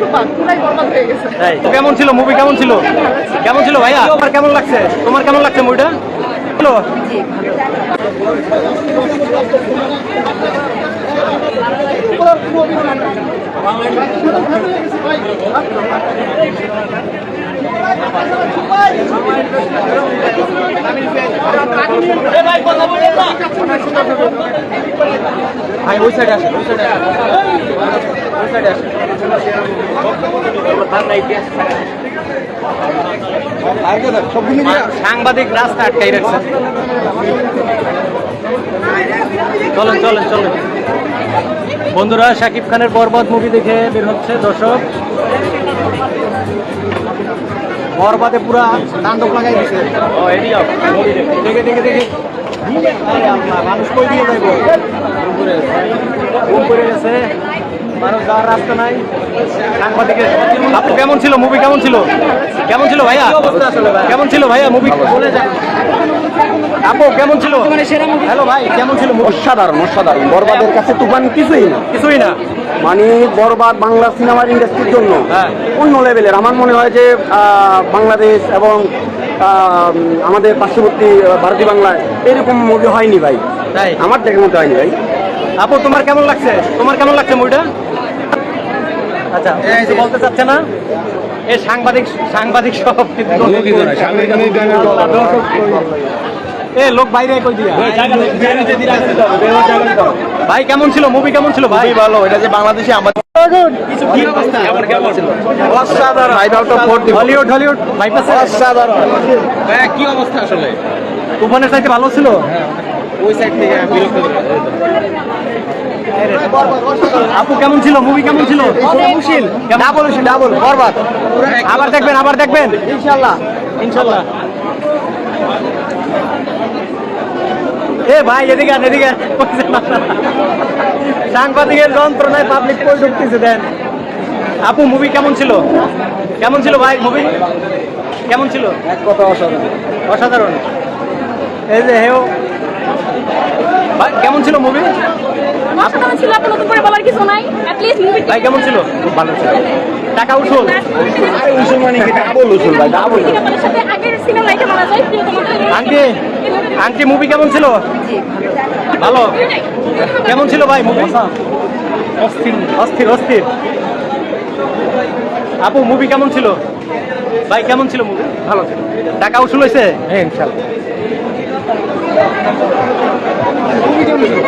Super কেমন ছিল? Movie কেমন ছিল? কেমন ছিল ভাইয়া? তোমার কেমন লাগছে? তোমার কেমন লাগছে মুভিটা হ্যালো ভাই, ওই সাইডে আসেন ওই সাইডে আসেন ওই সাইডে আসেন সাংবাদিক রাস্তা আটকাই রাখছে। চলেন চলেন চলেন। বন্ধুরা, শাকিব খানের বরবাদ মুভি দেখে বের হচ্ছে দর্শক। বরবাদে পুরা তাণ্ডব লাগাই দিছে। দেখে দেখে দেখে মানুষ কই দিয়ে যাইব? ঘুম করে গেছে। মানুষ যাওয়ার রাস্তা নাই। সাংবাদিকের আপু কেমন ছিল? মুভি কেমন ছিল? কেমন ছিল ভাইয়া? কেমন ছিল ভাইয়া মুভি আপু কেমন ছিল? হ্যালো ভাই কেমন ছিল? অসাধারণ অসাধারণ। বরবাদের কাছে তুফান কিছুই না। কিছুই না। মানে বরবাদ বাংলা সিনেমার ইন্ডাস্ট্রির জন্য। হ্যাঁ। অন্য লেভেলের আমার মনে হয় যে আহ, বাংলাদেশ এবং আমাদের পার্শ্ববর্তী ভারতী বাংলায় এরকম মুভি হয়নি ভাই। আমার দেখার মতো হয়নি ভাই। আপু তোমার কেমন লাগছে? তোমার কেমন লাগছে মুভিটা আচ্ছা কিছু বলতে চাচ্ছে না? এই সাংবাদিক সাংবাদিক সব এ লোক বাইরে কই দিয়া? ভাই কেমন ছিল? মুভি কেমন ছিল? ভাই? ভালো এটা যে বাংলাদেশে আমাদের কি অবস্থা? আসলে? তুফানের চাইতে ভালো ছিল? ওই সাইড থেকে বিরক্ত আপু কেমন ছিল? মুভি কেমন ছিল? মুশকিল। Double double Borbaad. আবার দেখবেন আবার দেখবেন। ইনশাল্লাহ। ইনশাল্লাহ। এ ভাই এদিকে এদিকে। সাংবাদিকের যন্ত্রণায় পাবলিক কই ঢুকতেছে দেন। আপু মুভি কেমন ছিল? কেমন ছিল ভাই মুভি কেমন ছিল? এক কথা অসাধারণ। অসাধারণ। এই যে হেও। ভাই কেমন ছিল মুভি অসাধারণ ছিল নতুন করে বলার কিছু নাই। মুভি ভাই কেমন ছিল? খুব ভালো ছিল। টাকা উসুল? উসুল মানে কি? ডাবল উসুল ভাই ডাবল। আপনার সাথে আগের সিনেমা মারা যায় প্রিয় তোমাদের আন্টি আন্টি মুভি কেমন ছিল? ভালো। কেমন ছিল ভাই মুভি অস্থির। অস্থির অস্থির। আপু মুভি কেমন ছিল? ভাই কেমন ছিল মুভি ভালো ছিল। টাকা উসুল হয়েছে? হ্যাঁ ইনশাল্লাহ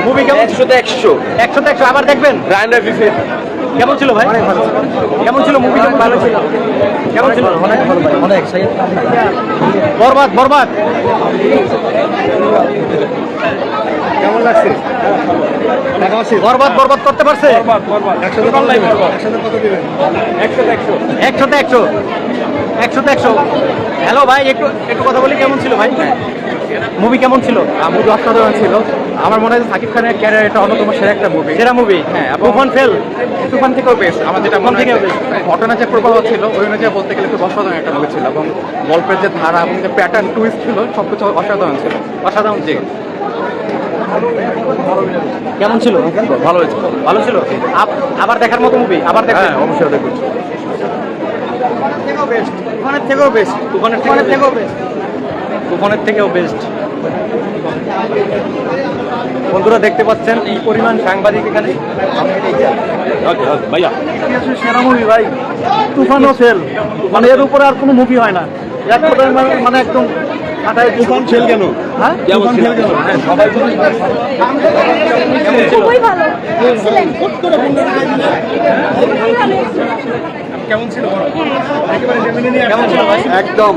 মুভি কেমন একশোতে একশো। একশো একশো আবার দেখবেন? রায়না বিফের কেমন ছিল ভাই? কেমন ছিল মুভি ভালো ছিল। কেমন ছিল? অনেক ভালো ভাই অনেক বরবাদ বরবাদ। কেমন লাগছে? বরবাদ বরবাদ করতে পারছে? একশো। একশোতে একশো। একশোতে একশো। হ্যালো ভাই একটু একটু কথা বলি কেমন ছিল ভাই? মুভি কেমন ছিল? মুভি অসাধারণ ছিল। আমার মনে হয় যে সাকিব খানের ক্যারিয়ার এটা অন্যতম সেরা একটা মুভি সেরা মুভি হ্যাঁ, এবং- তুফান ফেল। তুফান থেকেও বেশ। আমার যেটা মনে থেকে ঘটনা যে প্রবাহ ছিল ওই অনুযায়ী বলতে গেলে খুব অসাধারণ একটা মুভি ছিল এবং গল্পের যে ধারা এবং যে প্যাটার্ন টুইস্ট ছিল সব কিছু অসাধারণ ছিল। অসাধারণ জি কেমন ছিল? ভালো হয়েছে। ভালো ছিল? আবার দেখার মতো মুভি আবার দেখবেন হ্যাঁ অবশ্যই তুফানের থেকেও বেস্ট তুফানের থেকেও বেস্ট তুফানের থেকেও বেস্ট বন্ধুরা দেখতে পাচ্ছেন এই পরিমাণ সাংবাদিক এখানে? ভাইয়া। সেরা মুভি ভাই। তুফানও ফেল মানে এর উপরে আর কোনো মুভি হয় না। এক মানে- মানে একদম কাটায় তুফান ফেল কেন? হ্যাঁ? তুফান ফেল কেন? সবাই কেমন ছিল? এক্সিলেন্ট কেমন ছিল ভাই একদম।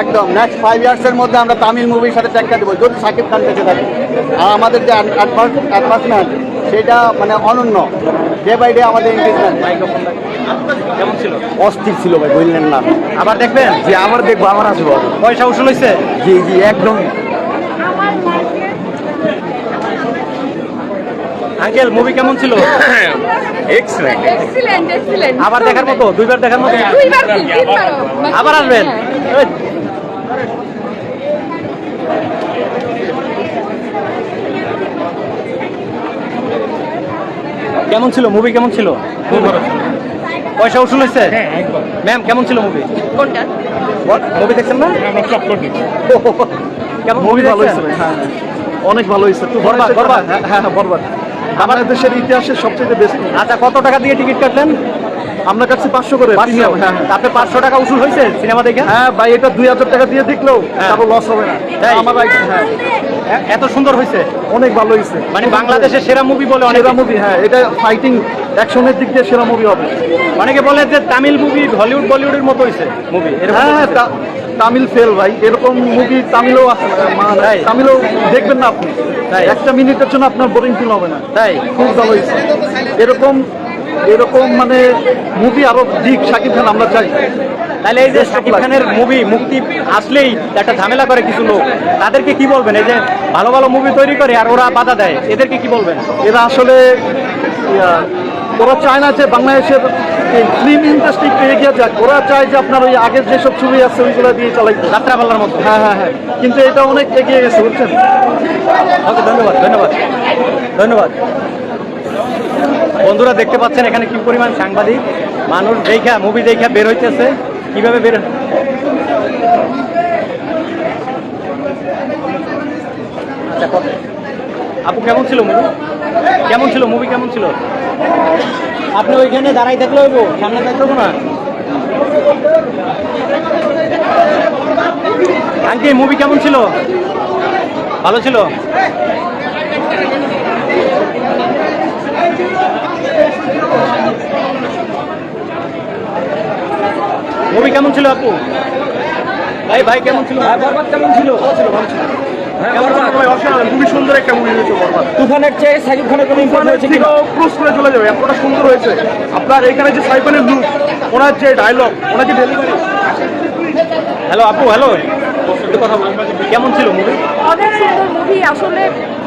একদম নেক্সট ফাইভ ইয়ার্সের মধ্যে আমরা তামিল মুভির সাথে ট্যাক্কা দেবো। যদি সাকিব খান বেঁচে থাকে। আর আমাদের যে অ্যাডভান্সমেন্ট সেটা মানে অনন্য। ডে বাই ডে আমাদের এঙ্গেজমেন্ট কেমন ছিল? অস্থির ছিল ভাই বললেন না। আবার দেখবেন? যে আমার দেখব আমার আসব। পয়সা উসুল হয়েছে জি জি একদম। আঙ্কেল মুভি কেমন ছিল? এক্সেলেন্ট এক্সিলেন্ট এক্সিলেন্ট আবার দেখার মতো? দুইবার দেখার মতো? দুইবার আবার আসবেন? কেমন ছিল মুভি কেমন ছিল? পয়সা উসুল হয়েছে? ম্যাম কেমন ছিল মুভি কোনটা? মুভি দেখছেন না? কেমন মুভি ভালো হয়েছে হ্যাঁ অনেক ভালো হয়েছে। তো বরবাদ, বরবাদ। হ্যাঁ হ্যাঁ বরবাদ দেশের ইতিহাসের সবচেয়ে বেশি আচ্ছা কত টাকা দিয়ে টিকিট কাটলেন? আমরা কাছে পাঁচশো করে। হ্যাঁ। আপনি পাঁচশো টাকা উসুল হয়েছে সিনেমা দেখে? হ্যাঁ ভাই এটা দুই হাজার টাকা দিয়ে দেখলেও হ্যাঁ। কারও লস হবে না? আমার হ্যাঁ। এত সুন্দর হয়েছে? অনেক ভালো হয়েছে। মানে বাংলাদেশের সেরা মুভি বলে অনেক মুভি হ্যাঁ এটা ফাইটিং অ্যাকশনের দিক দিয়ে সেরা মুভি হবে। অনেকে বলে যে তামিল মুভি হলিউড বলিউডের মতো হয়েছে মুভি হ্যাঁ হ্যাঁ তামিল ফেল ভাই। এরকম মুভি তামিলও আছে? তামিলও দেখবেন না আপনি? একটা মিনিটের জন্য আপনার বোরিং ফিল হবে না। তাই? খুব ভালো হয়েছে। এরকম এরকম মানে মুভি আরও দিক শাকিব খান আমরা চাই। তাহলে এই যে শাকিব খানের মুভি মুক্তি আসলেই একটা ঝামেলা করে কিছু লোক। তাদেরকে কি বলবেন? এই যে ভালো ভালো মুভি তৈরি করে আর ওরা বাধা দেয় এদেরকে কি বলবেন? এরা আসলে ওরা চায় না যে বাংলাদেশের ফিল্ম ইন্ডাস্ট্রি এগিয়ে যাক। ওরা চায় যে আপনার ওই আগের যেসব ছবি আছে ওইগুলো দিয়ে চালাই। যাত্রাপাল্লার মতো। হ্যাঁ হ্যাঁ হ্যাঁ। কিন্তু এটা অনেক এগিয়ে গেছে বুঝছেন? ওকে ধন্যবাদ ধন্যবাদ। ধন্যবাদ। বন্ধুরা দেখতে পাচ্ছেন এখানে কি পরিমাণ সাংবাদিক? মানুষ দেখা মুভি দেখা বের হইতেছে। কীভাবে বের আচ্ছা আপু, কেমন ছিল মুভি কেমন ছিল মুভি কেমন ছিল? আপনি ওইখানে দাঁড়াই থাকলে হইব, সামনে থাকতে না? আঙ্কি মুভি কেমন ছিল? ভালো ছিল? মুভি কেমন ছিল আপু? ভাই ভাই কেমন ছিল? ভাই বরবাদ কেমন ছিল? ভালো ছিল ভালো ছিল। ছিল? খুবই সুন্দর একটা মুভি হয়েছে তুফানের চেয়ে সাকিব খানের কোনো ইম্পর্টেন্ট হয়েছে কি? থেকেও করে চলে যাবে এতটা সুন্দর হয়েছে। আপনার এখানে যে সাইফানের লুক ওনার যে ডায়লগ ওনার যে ডেলিভারি হ্যালো আপু হ্যালো কথা বলুন। কেমন ছিল মুভি অনেক সুন্দর মুভি আসলে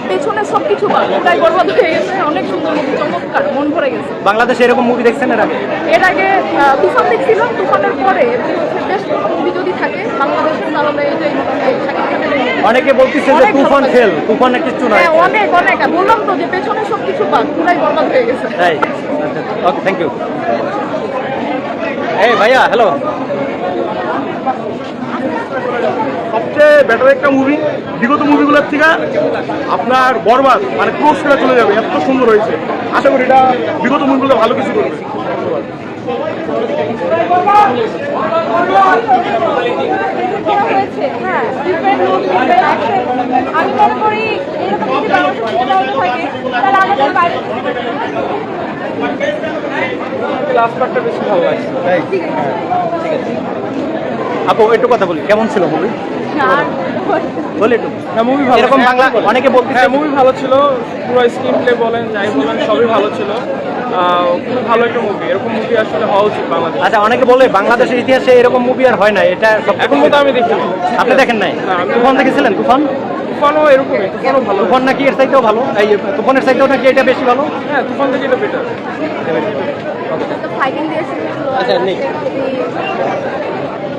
পেছনে সব কিছু তাই বরবাদ হয়ে গেছে। অনেক সুন্দর মুভি চমৎকার মন ভরে গেছে। বাংলাদেশে এরকম মুভি দেখছেন এর আগে? এর আগে তুফান দেখছিল তুফানের পরে। বেশ মুভি যদি থাকে বাংলাদেশের তাহলে movie। অনেকে বলতেছে যে তুফান। ফেল তুফানের কিছু নয় হ্যাঁ অনেক অনেক। বললাম তো যে পেছনে সব কিছু পুরাই বরবাদ হয়ে গেছে। ওকে থ্যাংক ইউ এই ভাইয়া হ্যালো সবচেয়ে বেটার একটা মুভি বিগত মুভিগুলোর থেকে আপনার বরবাদ মানে ক্রোশ করে চলে যাবে এত সুন্দর হয়েছে। আশা করি এটা বিগত মুভিগুলো ভালো কিছু করবে। আমি মনে করি এরকম যদি থাকে তাহলে আমাদের বাইরে আপু একটু কথা বলি। কেমন ছিল মুভি বলে। একটু। মুভি এরকম বাংলা অনেকে বলতেছে হ্যাঁ মুভি ভালো ছিল। পুরো স্ক্রিন প্লে বলেন যাই বলেন সবই ভালো ছিল। খুবই ভালো একটা মুভি এরকম মুভি আসলে হওয়া উচিত বাংলাদেশ। আচ্ছা অনেকে বলে বাংলাদেশের ইতিহাসে এরকম মুভি আর হয় না। এটা সব এখন মতো আমি দেখি আপনি দেখেন নাই? তুফান দেখেছিলেন? তুফান? তুফানও এরকমই তুফানও ভালো। তুফান নাকি এর চাইতেও ভালো? এই তুফানের চাইতেও নাকি এটা বেশি ভালো? হ্যাঁ তুফান থেকে এটা বেটার আচ্ছা, নেই।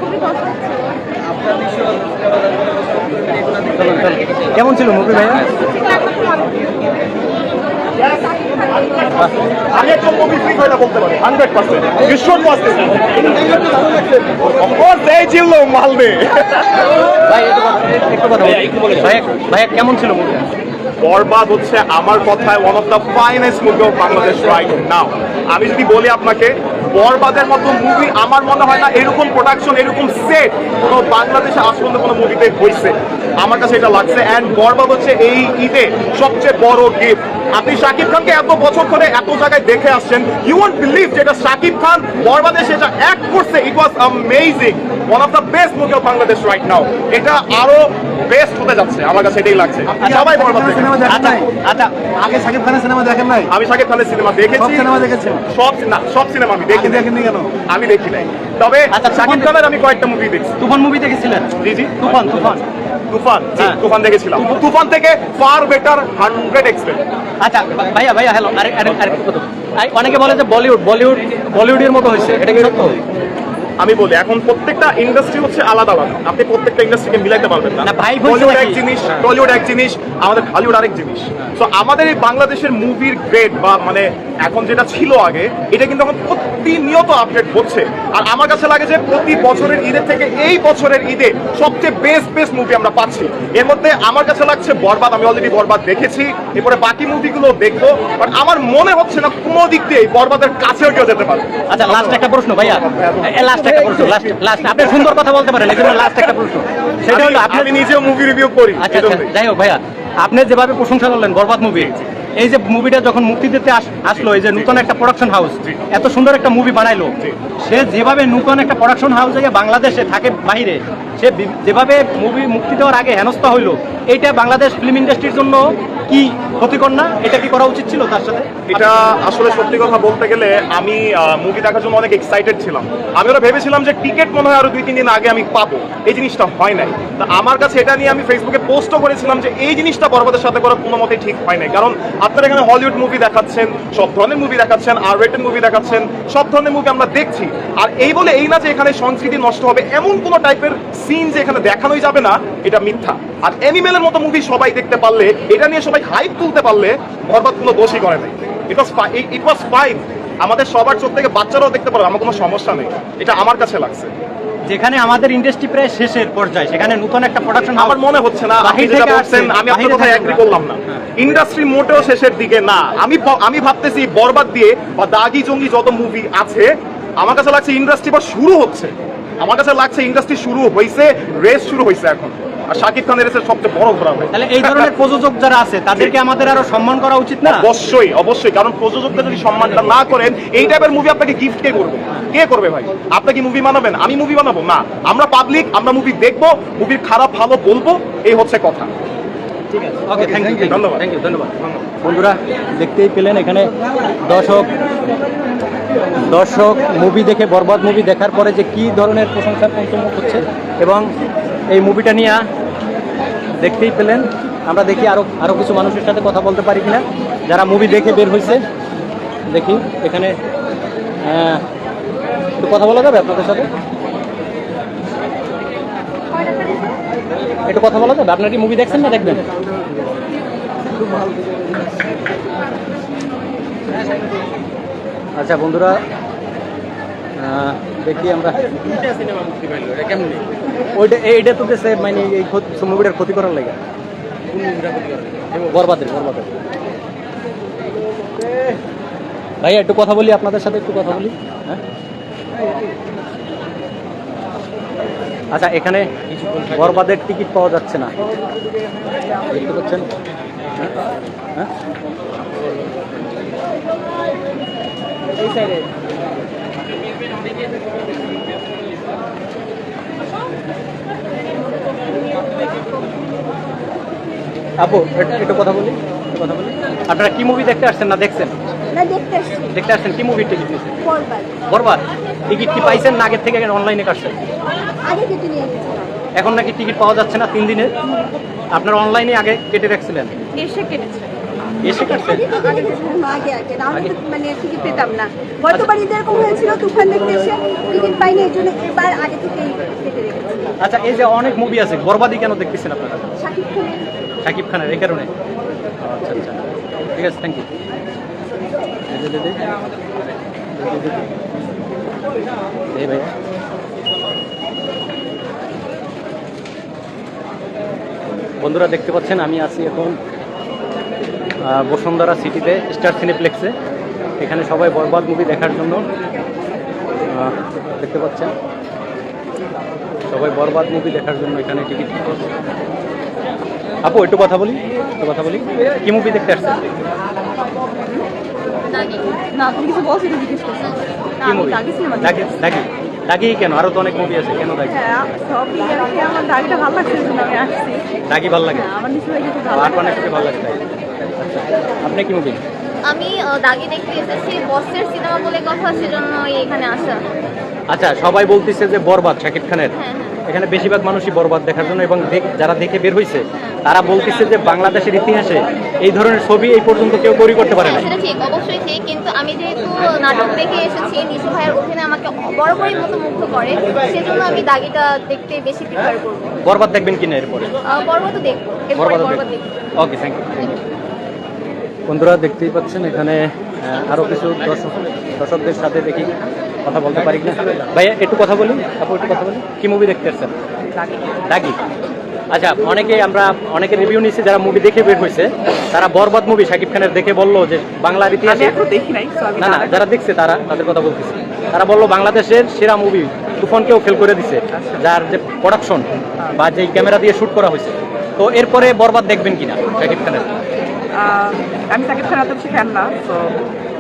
খুবই কষ্ট। কেমন ছিল মুভি ভাইয়া? আমি একটা মুভি ফ্রি করে বলতে পারি হান্ড্রেড পার্সেন্ট ভীষণ পার্সেন্ট অফকোর্স এই ছিল মালদে। ভাই একটু কথা ভাইয়া কেমন ছিল মুভি? বরবাদ হচ্ছে আমার কথায় one of the finest movie of Bangladesh right now আমি যদি বলি আপনাকে বরবাদের মতো মুভি আমার মনে হয় না এরকম প্রোডাকশন এরকম সেট কোনো বাংলাদেশে আজ পর্যন্ত কোনো মুভিতে হয়েছে আমার কাছে এটা লাগছে। অ্যান্ড বরবাদ হচ্ছে এই ঈদে সবচেয়ে বড় গিফট আপনি শাকিব খানকে এত বছর ধরে এত জায়গায় দেখে আসছেন ইউ ওয়ান্ট বিলিভ যেটা শাকিব খান বরবাদে সেটা অ্যাক্ট করছে। It was amazing one of the best movie of Bangladesh right now এটা আরও বেস্ট হতে যাচ্ছে। আমার কাছে এটাই লাগছে। সবাই বরবাদ দেখে সিনেমা দেখেন আচ্ছা নাই? আচ্ছা আগে শাকিব খানের সিনেমা দেখেন নাই? আমি শাকিব খানের সিনেমা দেখেছি। সিনেমা দেখেছেন? সব না সব সিনেমা আমি দেখি দেখেননি কেন? আমি দেখি নাই। তবে আচ্ছা, শাকিব খানের আমি কয়েকটা মুভি দেখছি। তুফান মুভি দেখেছিলেন? জি জি। তুফান তুফান। তুফান হ্যাঁ। তুফান দেখেছিলাম। তুফান থেকে ফার বেটার হান্ড্রেড এক্সপেক্ট আচ্ছা ভাইয়া ভাইয়া হ্যালো আরে আরে আরে অনেকে বলে যে বলিউড বলিউড বলিউডের মতো হয়েছে। এটা কি সত্য? আমি বলি এখন প্রত্যেকটা ইন্ডাস্ট্রি হচ্ছে আলাদা আলাদা। আপনি প্রত্যেকটা ইন্ডাস্ট্রিকে মিলাইতে পারবেন না। ভাই বলিউড এক জিনিস টলিউড এক জিনিস আমাদের হলিউড আরেক জিনিস। তো আমাদের এই বাংলাদেশের মুভির গ্রেড বা মানে এখন যেটা ছিল আগে এটা কিন্তু এখন প্রতিনিয়ত আপডেট হচ্ছে। আর আমার কাছে লাগে যে প্রতি বছরের ঈদের থেকে এই বছরের ঈদে সবচেয়ে বেস্ট বেস্ট মুভি আমরা পাচ্ছি। এর মধ্যে আমার কাছে লাগছে বরবাদ আমি অলরেডি বরবাদ দেখেছি। এরপরে বাকি মুভিগুলো দেখব। বাট আমার মনে হচ্ছে না কোনো দিক দিয়ে এই বরবাদের কাছেও কেউ যেতে পারে আচ্ছা লাস্ট একটা প্রশ্ন ভাইয়া। লাস্ট একটা প্রশ্ন লাস্ট লাস্ট আপনি সুন্দর কথা বলতে পারেন এই জন্য লাস্ট একটা প্রশ্ন। সেটা হলো আপনি নিজেও মুভি রিভিউ করি আচ্ছা আচ্ছা যাই হোক ভাইয়া আপনি যেভাবে প্রশংসা করলেন বরবাদ মুভি এই যে মুভিটা যখন মুক্তি দিতে আস- আসলো এই যে নতুন একটা প্রোডাকশন হাউস এত সুন্দর একটা মুভি বানাইলো। সে যেভাবে নতুন একটা প্রোডাকশন হাউস বাংলাদেশে থাকে বাইরে সে যেভাবে মুভি মুক্তি দেওয়ার আগে হেনস্থা হইল, এইটা বাংলাদেশ ফিল্ম ইন্ডাস্ট্রির জন্য কি ক্ষতিকর না? এটা কি করা উচিত ছিল তার সাথে? এটা আসলে সত্যি কথা বলতে গেলে আমি মুভি দেখার জন্য অনেক এক্সাইটেড ছিলাম। আমি ওরা ভেবেছিলাম যে টিকিট মনে হয় আরও দুই, তিন দিন আগে আমি পাবো। এই জিনিসটা হয় নাই। তা আমার কাছে এটা নিয়ে আমি ফেসবুকে পোস্টও করেছিলাম যে এই জিনিসটা বরবাদের সাথে করা কোনো মতেই ঠিক হয় নাই। কারণ আপনারা এখানে হলিউড মুভি দেখাচ্ছেন, সব ধরনের মুভি দেখাচ্ছেন আর রেটেড মুভি দেখাচ্ছেন, সব ধরনের মুভি আমরা দেখছি। আর এই বলে এই না যে এখানে সংস্কৃতি নষ্ট হবে, এমন কোনো টাইপের সিন যে এখানে দেখানোই যাবে না এটা মিথ্যা। আর অ্যানিমেলের মতো মুভি সবাই দেখতে পারলে এটা নিয়ে সবাই হাইপ তুলতে পারলে বরবাদ কোনো দোষই করে নাই। ইট ওয়াজ ইট ওয়াজ ফাইন আমাদের সবার চোখ থেকে বাচ্চারাও দেখতে পারবে আমার কোনো সমস্যা নেই। এটা আমার কাছে লাগছে। যেখানে আমাদের ইন্ডাস্ট্রি প্রায় শেষের পর্যায়ে সেখানে নতুন একটা প্রোডাকশন আমার মনে হচ্ছে না আপনি যেটা বলছেন আমি আপনার কথায় এগ্রি করলাম না। ইন্ডাস্ট্রি মোটেও শেষের দিকে না। আমি আমি ভাবতেছি বরবাদ দিয়ে বা দাগি জঙ্গি যত মুভি আছে আমার কাছে লাগছে ইন্ডাস্ট্রি বা শুরু হচ্ছে। আমার কাছে লাগছে ইন্ডাস্ট্রি শুরু হয়েছে রেস শুরু হয়েছে এখন। আর শাকিব খানের রেসের সবচেয়ে বড় ঘোরা তাহলে এই ধরনের প্রযোজক যারা আছে তাদেরকে আমাদের আরও সম্মান করা উচিত না? অবশ্যই অবশ্যই কারণ যদি সম্মানটা না করেন এই টাইপের মুভি আপনাকে গিফট কে করবে? কে করবে ভাই? আপনি কি মুভি বানাবেন? আমি মুভি বানাবো? না। আমরা পাবলিক আমরা মুভি দেখব মুভির খারাপ ভালো বলব এই হচ্ছে কথা। ঠিক আছে। ওকে থ্যাংক ইউ ধন্যবাদ। থ্যাংক ইউ ধন্যবাদ। বন্ধুরা দেখতেই পেলেন এখানে দর্শক। দর্শক মুভি দেখে, বরবাদ মুভি দেখার পরে যে কি ধরনের প্রশংসার পঞ্চমুখ হচ্ছে এবং এই মুভিটা নিয়ে দেখতেই পেলেন। আমরা দেখি আরও আরও কিছু মানুষের সাথে কথা বলতে পারি কিনা। যারা মুভি দেখে বের হয়েছে দেখি এখানে একটু কথা বলা যাবে আপনাদের সাথে? একটু কথা বলা যাবে? আপনার কি মুভি দেখছেন না দেখবেন? আচ্ছা বন্ধুরা দেখি আমরা। ওইটা এইটা তো দেশে মানে এই মুভিটার ক্ষতি করার লাগে। বরবাদের বরবাদের। ভাইয়া একটু কথা বলি আপনাদের সাথে একটু কথা বলি হ্যাঁ? আচ্ছা এখানে বরবাদের টিকিট পাওয়া যাচ্ছে না। দেখতে পাচ্ছেন? হ্যাঁ? হ্যাঁ? এই সাইডে আপু একটু- কথা বলি কথা বলি। আপনারা কি মুভি দেখতে আসছেন না দেখছেন? দেখতে আসছেন কি মুভির টিকিট নিয়েছেন? বরবাদ। টিকিট কি পাইছেন না আগের থেকে অনলাইনে কাটছেন? এখন নাকি টিকিট পাওয়া যাচ্ছে না তিন দিনে? আপনারা অনলাইনে আগে কেটে রাখছিলেন? এসে কেটেছে আগে আগে আগে। না আমি মানে টিকিট পেতাম না। গতবার ঈদ এরকম হয়েছিল তুফান দেখতে এসে টিকিট পাইনি জন্য এবার আগে থেকেই কেটে রেখেছি। আচ্ছা এই যে অনেক মুভি আছে বরবাদি কেন দেখতেছেন আপনারা? শাকিব খানের। শাকিব খানের এই কারণে? আচ্ছা আচ্ছা। ঠিক আছে থ্যাংক ইউ এই ভাইয়া বন্ধুরা দেখতে পাচ্ছেন আমি আছি এখন বসুন্ধরা সিটিতে স্টার সিনেপ্লেক্সে। এখানে সবাই বরবাদ মুভি দেখার জন্য দেখতে পাচ্ছেন। সবাই বরবাদ মুভি দেখার জন্য এখানে টিকিট আপু একটু কথা বলি একটু কথা বলি। কি মুভি দেখতে আসছেন? দাগি কেন? আরও তো অনেক মুভি আছে কেন দাগি হ্যাঁ ভালো দাগি লাগে? হ্যাঁ, আমার ভালো লাগে। আপনি কি মুভি আমি দাগি দেখতে এসেছি বসের সিনেমা বলে কথা সেজন্য এখানে আসা। আচ্ছা সবাই বলতেছে যে বরবাদ শাকিব খানের। হ্যাঁ, হ্যাঁ। এখানে বেশিরভাগ মানুষই বরবাদ দেখার জন্য এবং যারা দেখে বের হয়েছে তারা বলতেছে যে বাংলাদেশের ইতিহাসে এই ধরনের ছবি এই পর্যন্ত কেউ তৈরি করতে পারে না হ্যাঁ, সেটা ঠিক অবশ্যই ঠিক কিন্তু আমি যেহেতু নাটক দেখে এসেছি নিশু ভাইয়ের অভিনয় আমাকে বরাবরই মতো মুগ্ধ করে সেজন্য আমি দাগিটা দেখতে বেশি প্রিফার করব। বরবাদ দেখবেন কিনা এরপরে? বরবাদ তো দেখব বরবাদ দেখব। ওকে থ্যাংক ইউ বন্ধুরা দেখতেই পাচ্ছেন এখানে আরও কিছু দর্শক দর্শকদের সাথে দেখি কথা বলতে পারি না ভাইয়া একটু কথা বলি আপু একটু কথা বলি কি মুভি দেখতে আসছেন? দাগি। আচ্ছা অনেকে আমরা অনেকে রিভিউ নিচ্ছি যারা মুভি দেখে বের হয়েছে তারা বরবাদ মুভি শাকিব খানের দেখে বলল যে বাংলার ইতিহাসে না না যারা দেখছে তারা তাদের কথা বলতেছি। তারা বলল বাংলাদেশের সেরা মুভি তুফানকেও ফেল করে দিছে যার যে প্রোডাকশন বা যে ক্যামেরা দিয়ে শুট করা হয়েছে। তো এরপরে বরবাদ দেখবেন কিনা শাকিব খানের? আমি সাকিব খান এত বেশি ফ্যান না তো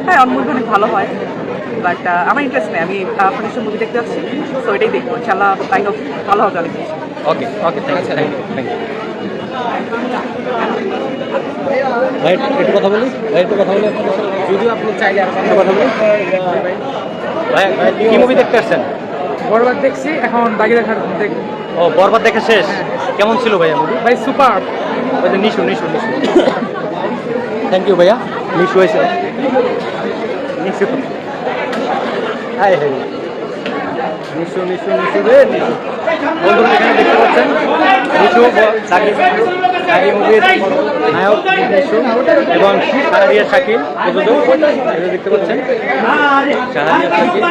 হ্যাঁ অনমুল অনেক ভালো হয় বাট আমার ইন্টারেস্ট নেই। আমি সব মুভি দেখতে যাচ্ছি তো এটাই দেখব। ইনশাল্লাহ আই হোপ ভালো হবে অনেক বেশি okay okay thank you thank you thank you ভাই একটু কথা বলি? ভাই একটু কথা বলি? যদিও আপনি চাইলে আর কথা বলি? ভাই। কি মুভি দেখতে আসছেন? বরবাদ দেখছি এখন বাকি দেখার দেখ ও বরবাদ দেখে শেষ। কেমন ছিল ভাইয়া মুভি ভাই super Nishu Nishu Nishu. Thank you ভাইয়া। নিশু হয়েছে নিশু হাই হাই নিশু নিশু নিশু রে বন্ধুরা এখানে দেখতে পাচ্ছেন। নিশু সাকিব। মুভির নায়ক নিশু এবং শাহরিয়া শাকিব দেখতে পাচ্ছেন। শাহরিয়া শাকিব